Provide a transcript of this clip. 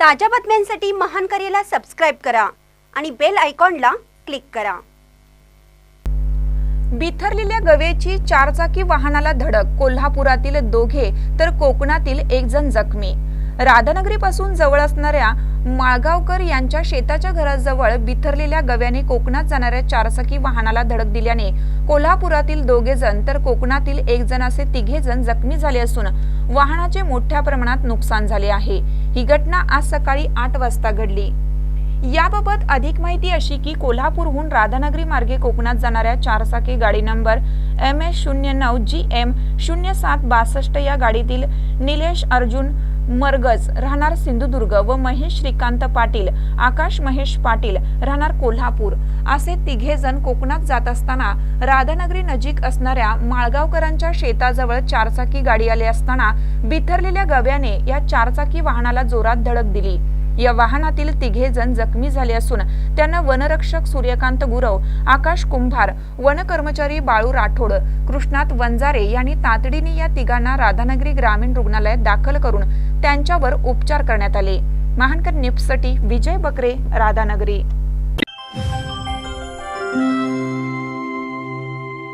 ताज्या बातम्यांसाठी महान करेला सबस्क्राईब करा आणि बेल आयकॉनला क्लिक करा. बिथरलेल्या गवेची चारचाकी वाहनाला धडक कोल्हापुरातील दोघे तर कोकणातील एक जण जखमी. राधानगरीपासून जवळ असणाऱ्या माळगावकर यांच्या शेताच्या घराजवळ बिथरलेल्या गव्याने कोकणात जाणाऱ्या चारचाकी वाहनाला धडक दिल्याने कोल्हापुरातील दोघे जण तर कोकणातील एक जण असे तिघे जण जखमी झाले असून वाहनाचे मोठ्या प्रमाणात नुकसान झाले आहे. ही घटना आज सकाळी आठ वाजता घडली. याबाबत अधिक माहिती अशी की कोल्हापूरहून राधानगरी मार्गे कोकणात जाणाऱ्या चारचाकी गाडी नंबर एम एस शून्य नऊ जी एम शून्य सात बासष्ट या गाडीतील निलेश अर्जुन मरगज राहणार सिंधुदुर्ग व महेश श्रीकांत पाटील आकाश महेश पाटील राहणार कोल्हापूर. असे तिघे जण कोकणात जात असताना राधानगरी नजीक असणाऱ्या माळगावकरांच्या शेताजवळ चारचाकी गाडी आली असताना बिथरलेल्या गव्याने या चारचाकी वाहनाला जोरात धडक दिली. या वाहनातील तिघे जण जखमी झाले असून त्यांना वनरक्षक सूर्यकांत गुरव आकाश कुंभार वन कर्मचारी बाळू राठोड कृष्णात वंजारे यांनी तातडीने या तिघांना राधानगरी ग्रामीण रुग्णालयात दाखल करून त्यांच्यावर उपचार करण्यात आले. महानकर न्यूजसाठी विजय बकरे राधानगरी.